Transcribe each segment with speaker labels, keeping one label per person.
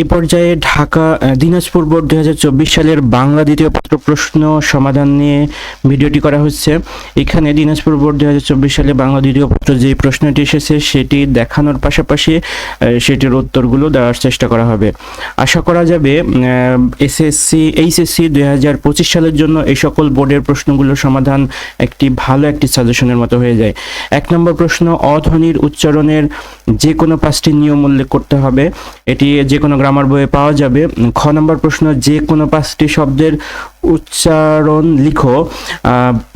Speaker 1: এ পর্যায়ে ঢাকা দিনাজপুর বোর্ড দু সালের বাংলা দ্বিতীয় পত্র প্রশ্ন সমাধান নিয়ে ভিডিওটি করা হচ্ছে এখানে দিনাজপুর বোর্ড দু সালে বাংলা দ্বিতীয় পত্র যে প্রশ্নটি এসেছে সেটি দেখানোর পাশাপাশি সেটির উত্তরগুলো দেওয়ার চেষ্টা করা হবে আশা করা যাবে এসএসসি এইচএসসি দুই সালের জন্য এই সকল বোর্ডের প্রশ্নগুলোর সমাধান একটি ভালো একটি সাজেশনের মতো হয়ে যায় এক নম্বর প্রশ্ন অধ্বনির উচ্চারণের যে কোনো পাঁচটি নিয়ম উল্লেখ করতে হবে এটি যে কোনো গ্রামার বইয়ে পাওয়া যাবে খ নম্বর প্রশ্ন যে কোনো পাঁচটি শব্দের উচ্চারণ লিখো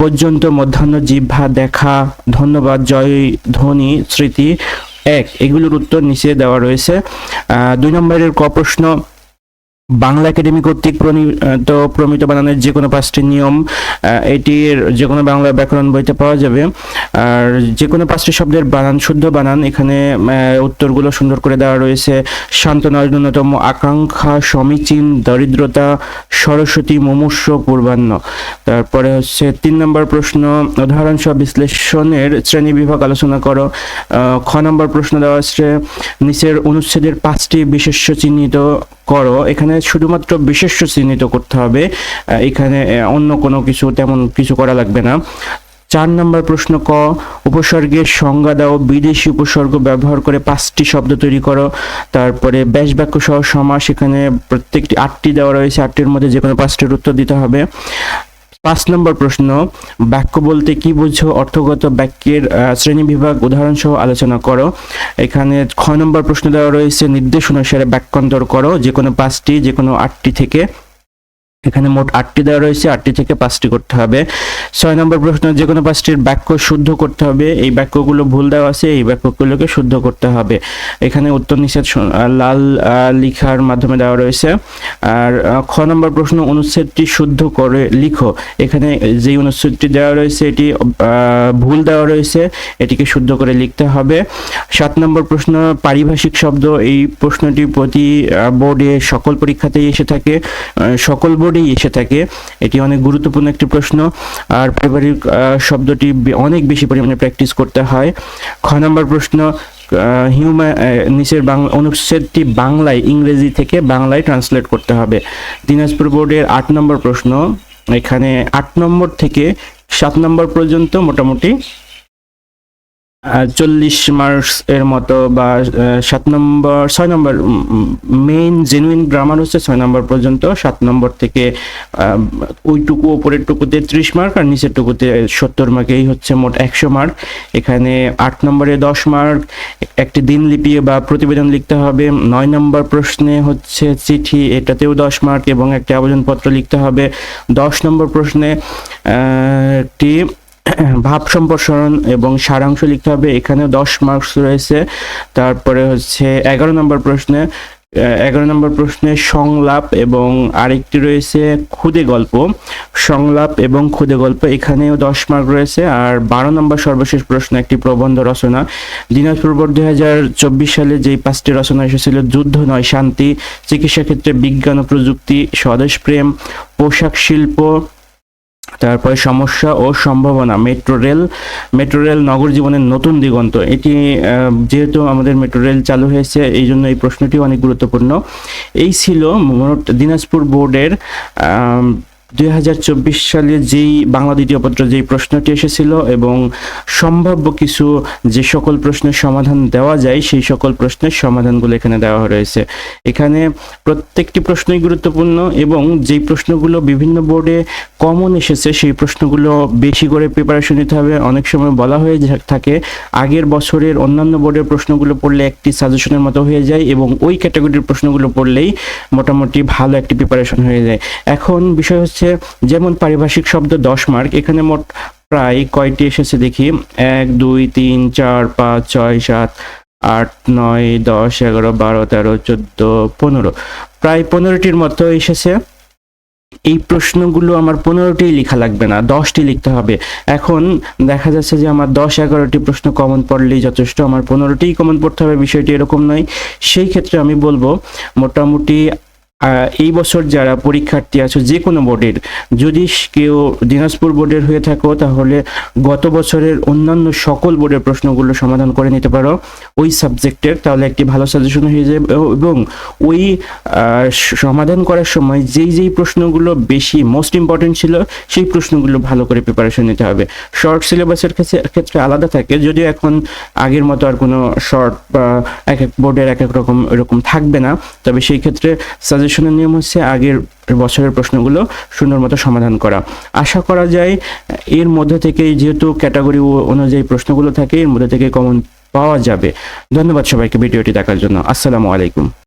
Speaker 1: পর্যন্ত মধ্যাহ্ন জিহ্বা দেখা ধন্যবাদ জয় ধ্বনি স্মৃতি এক এগুলোর উত্তর নিচে দেওয়া রয়েছে দুই নম্বরের ক প্রশ্ন বাংলা একাডেমি কর্তৃক প্রণীত প্রমিত বানানের যে কোনো পাঁচটি নিয়ম এটির যে কোনো বাংলা ব্যাকরণ বইতে পাওয়া যাবে আর যে কোনো পাঁচটি শব্দের বানান শুদ্ধ বানান এখানে উত্তরগুলো সুন্দর করে দেওয়া রয়েছে সান্ত্বনার ন্যূনতম আকাঙ্ক্ষা সমীচীন দরিদ্রতা সরস্বতী মুমূর্ষ পূর্বাহ্ন তারপরে হচ্ছে তিন নম্বর প্রশ্ন উদাহরণ সহ বিশ্লেষণের শ্রেণী বিভাগ আলোচনা করো খ নম্বর প্রশ্ন দেওয়া আছে নিচের অনুচ্ছেদের পাঁচটি বিশেষ চিহ্নিত করো এখানে শুধুমাত্র বিশেষ্য চিহ্নিত করতে হবে এখানে অন্য কোনো কিছু তেমন কিছু করা লাগবে না চার নম্বর প্রশ্ন ক উপসর্গের সংজ্ঞা দাও বিদেশি উপসর্গ ব্যবহার করে পাঁচটি শব্দ তৈরি করো তারপরে ব্যাস বাক্য সহ সমাস এখানে প্রত্যেকটি আটটি দেওয়া রয়েছে আটটির মধ্যে যে কোনো পাঁচটির উত্তর দিতে হবে পাঁচ নম্বর প্রশ্ন বাক্য বলতে কি বুঝছো অর্থগত বাক্যের শ্রেণী বিভাগ উদাহরণসহ আলোচনা করো এখানে ছয় নম্বর প্রশ্ন দেওয়া রয়েছে নির্দেশ অনুসারে বাক্যান্তর করো যে কোনো পাঁচটি যে কোনো আটটি থেকে এখানে মোট আটটি দেওয়া রয়েছে আটটি থেকে পাঁচটি করতে হবে ছয় নম্বর প্রশ্ন যে কোনো পাঁচটির বাক্য শুদ্ধ করতে হবে এই বাক্যগুলো ভুল দেওয়া আছে এই বাক্যগুলোকে শুদ্ধ করতে হবে এখানে উত্তর নিষেধ লাল লিখার মাধ্যমে দেওয়া রয়েছে আর খ নম্বর প্রশ্ন অনুচ্ছেদটি শুদ্ধ করে লিখো এখানে যেই অনুচ্ছেদটি দেওয়া রয়েছে এটি ভুল দেওয়া রয়েছে এটিকে শুদ্ধ করে লিখতে হবে সাত নম্বর প্রশ্ন পারিভাষিক শব্দ এই প্রশ্নটি প্রতি বোর্ডে সকল পরীক্ষাতেই এসে থাকে সকল বোর্ড পরেই এসে থাকে এটি অনেক গুরুত্বপূর্ণ একটি প্রশ্ন আর পারিবারিক শব্দটি অনেক বেশি পরিমাণে প্র্যাকটিস করতে হয় খ নম্বর প্রশ্ন হিউম্যান নিচের বাংলা অনুচ্ছেদটি বাংলায় ইংরেজি থেকে বাংলায় ট্রান্সলেট করতে হবে দিনাজপুর বোর্ডের আট নম্বর প্রশ্ন এখানে আট নম্বর থেকে সাত নম্বর পর্যন্ত মোটামুটি চল্লিশ মার্কস এর মতো বা সাত নম্বর ছয় নম্বর মেইন জেনুইন গ্রামার হচ্ছে ছয় নম্বর পর্যন্ত সাত নম্বর থেকে ওইটুকু ওপরের টুকুতে ত্রিশ মার্ক আর নিচের টুকুতে সত্তর মার্ক এই হচ্ছে মোট একশো মার্ক এখানে আট নম্বরে দশ মার্ক একটি দিনলিপি বা প্রতিবেদন লিখতে হবে নয় নম্বর প্রশ্নে হচ্ছে চিঠি এটাতেও দশ মার্ক এবং একটি আবেদনপত্র লিখতে হবে দশ নম্বর প্রশ্নে একটি ভাব সম্প্রসারণ এবং সারাংশ লিখতে হবে এখানে দশ মার্কস রয়েছে তারপরে হচ্ছে এগারো নম্বর প্রশ্নে এগারো নম্বর প্রশ্নে সংলাপ এবং আরেকটি রয়েছে খুদে গল্প সংলাপ এবং খুদে গল্প এখানেও দশ মার্ক রয়েছে আর বারো নম্বর সর্বশেষ প্রশ্ন একটি প্রবন্ধ রচনা দিনাজপুর দুই হাজার চব্বিশ সালে যেই পাঁচটি রচনা এসেছিল যুদ্ধ নয় শান্তি চিকিৎসা ক্ষেত্রে বিজ্ঞান ও প্রযুক্তি স্বদেশ প্রেম পোশাক শিল্প তারপরে সমস্যা ও সম্ভাবনা মেট্রো রেল মেট্রো রেল নগর জীবনের নতুন দিগন্ত এটি যেহেতু আমাদের মেট্রো রেল চালু হয়েছে এই জন্য এই প্রশ্নটি অনেক গুরুত্বপূর্ণ এই ছিল দিনাজপুর বোর্ডের দুই সালে যেই বাংলা দ্বিতীয় পত্র যেই প্রশ্নটি এসেছিল এবং সম্ভাব্য কিছু যে সকল প্রশ্নের সমাধান দেওয়া যায় সেই সকল প্রশ্নের সমাধানগুলো এখানে দেওয়া রয়েছে এখানে প্রত্যেকটি প্রশ্নই গুরুত্বপূর্ণ এবং যেই প্রশ্নগুলো বিভিন্ন বোর্ডে কমন এসেছে সেই প্রশ্নগুলো বেশি করে প্রিপারেশন নিতে হবে অনেক সময় বলা হয়ে থাকে আগের বছরের অন্যান্য বোর্ডের প্রশ্নগুলো পড়লে একটি সাজেশনের মতো হয়ে যায় এবং ওই ক্যাটাগরির প্রশ্নগুলো পড়লেই মোটামুটি ভালো একটি প্রিপারেশন হয়ে যায় এখন বিষয় হচ্ছে হচ্ছে যেমন পারিভাষিক শব্দ দশ মার্ক এখানে মোট প্রায় কয়টি এসেছে দেখি এক দুই তিন চার পাঁচ ছয় সাত আট নয় দশ এগারো বারো তেরো চোদ্দ পনেরো প্রায় পনেরোটির মতো এসেছে এই প্রশ্নগুলো আমার পনেরোটি লেখা লাগবে না দশটি লিখতে হবে এখন দেখা যাচ্ছে যে আমার দশ এগারোটি প্রশ্ন কমন পড়লেই যথেষ্ট আমার পনেরোটি কমন পড়তে হবে বিষয়টি এরকম নয় সেই ক্ষেত্রে আমি বলবো মোটামুটি এই বছর যারা পরীক্ষার্থী আছো যে কোনো বোর্ডের যদি কেউ দিনাজপুর বোর্ডের হয়ে থাকো তাহলে গত বছরের অন্যান্য সকল বোর্ডের প্রশ্নগুলো সমাধান করে নিতে পারো ওই সাবজেক্টের তাহলে একটি ভালো সাজেশন হয়ে যাবে এবং ওই সমাধান করার সময় যেই যেই প্রশ্নগুলো বেশি মোস্ট ইম্পর্টেন্ট ছিল সেই প্রশ্নগুলো ভালো করে প্রিপারেশন নিতে হবে শর্ট সিলেবাসের ক্ষেত্রে আলাদা থাকে যদিও এখন আগের মতো আর কোনো শর্ট বা এক এক বোর্ডের এক এক রকম এরকম থাকবে না তবে সেই ক্ষেত্রে সাজেশন সাজেশনের নিয়ম হচ্ছে আগের বছরের প্রশ্নগুলো সুন্দর মতো সমাধান করা আশা করা যায় এর মধ্যে থেকে যেহেতু ক্যাটাগরি অনুযায়ী প্রশ্নগুলো থাকে এর মধ্যে থেকে কমন পাওয়া যাবে ধন্যবাদ সবাইকে ভিডিওটি দেখার জন্য আসসালামু আলাইকুম